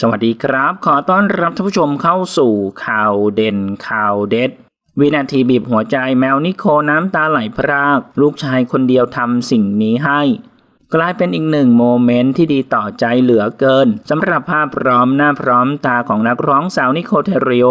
สวัสดีครับ ขอต้อนรับท่านผู้ชมเข้าสู่ข่าวเด่นข่าวเด็ด วินาทีบีบหัวใจแมวนิโคน้ำตาไหลพราก ลูกชายคนเดียวทำสิ่งนี้ให้ กลายเป็นอีกหนึ่งโมเมนต์ที่ดีต่อใจเหลือเกินสำหรับภาพพร้อมหน้าพร้อมตาของนักร้องสาวนิโคเทริโอ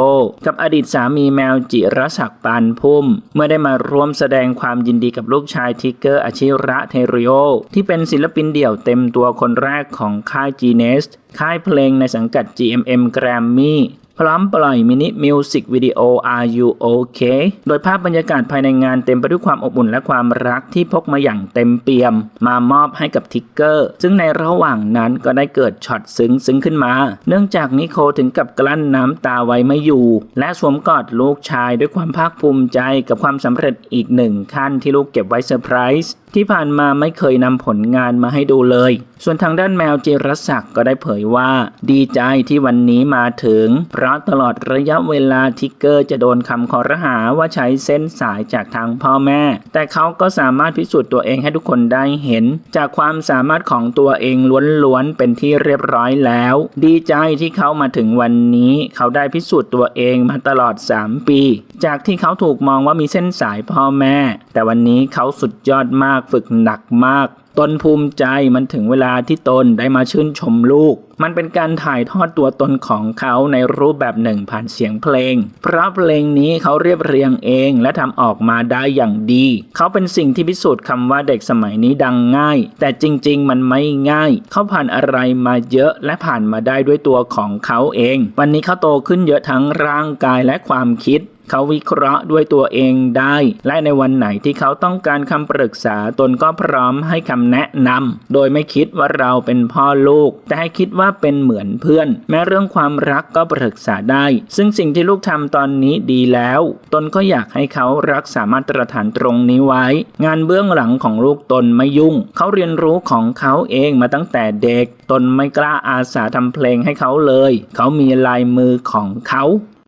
กับอดีตสามีแมวจิรศักดิ์ปานพุ่ม เมื่อได้มาร่วมแสดงความยินดีกับลูกชายทิกเกอร์อาชิระเทริโอ ที่เป็นศิลปินเดี่ยวเต็มตัวคนแรกของค่าย g n e s ค่ายเพลงในสังกัด GMM Grammy พร้อมปล่อยมินิมิวสิกวิดีโอ Are You Okay โดยภาพบรรยากาศภายในงานเต็มไปด้วยความอบอุ่นและความรักที่พกมาอย่างเต็มเปี่ยม มามอบให้กับทิกเกอร์ ซึ่งในระหว่างนั้นก็ได้เกิดช็อตซึ้งซึ้งขึ้นมา เนื่องจากนิโคถึงกับกลั้นน้ำตาไว้ไม่อยู่ และสวมกอดลูกชายด้วยความภาคภูมิใจกับความสำเร็จอีกหนึ่งขั้นที่ลูกเก็บไว้เซอร์ไพรส์ที่ผ่านมาไม่เคยนำผลงานมาให้ดูเลย ส่วนทางด้านแมวจิรศักดิ์ก็ได้เผยว่า ดีใจที่วันนี้มาถึงเพราะตลอดระยะเวลาทิกเกอร์จะโดนคำคอรหาว่าใช้เส้นสายจากทางพ่อแม่ แต่เขาก็สามารถพิสูจน์ตัวเองให้ทุกคนได้เห็น จากความสามารถของตัวเองล้วนๆเป็นที่เรียบร้อยแล้ว ดีใจที่เขามาถึงวันนี้ เขาได้พิสูจน์ตัวเองมาตลอด 3 ปี จากที่เขาถูกมองว่ามีเส้นสายพ่อแม่ แต่วันนี้เขาสุดยอดมากฝึกหนักมาก ตนภูมิใจมันถึงเวลาที่ตนได้มาชื่นชมลูก มันเป็นการถ่ายทอดตัวตนของเขาในรูปแบบหนึ่งผ่านเสียงเพลง เพราะเพลงนี้เขาเรียบเรียงเองและทำออกมาได้อย่างดี เขาเป็นสิ่งที่พิสูจน์คำว่าเด็กสมัยนี้ดังง่าย แต่จริง ๆ มันไม่ง่าย เขาผ่านอะไรมาเยอะและผ่านมาได้ด้วยตัวของเขาเอง วันนี้เขาโตขึ้นเยอะทั้งร่างกายและความคิด เขาวิเคราะห์ด้วยตัวเองได้ และในวันไหนที่เขาต้องการคำปรึกษาตนก็พร้อมให้คำแนะนำโดยไม่คิดว่าเราเป็นพ่อลูก แต่ให้คิดว่าเป็นเหมือนเพื่อน แม้เรื่องความรักก็ปรึกษาได้ ซึ่งสิ่งที่ลูกทำตอนนี้ดีแล้ว ตนก็อยากให้เขารักษามาตรฐานตรงนี้ไว้ งานเบื้องหลังของลูกตนไม่ยุ่ง เขาเรียนรู้ของเขาเองมาตั้งแต่เด็ก ตนไม่กล้าอาสาทำเพลงให้เขาเลย เขามีลายมือของเขา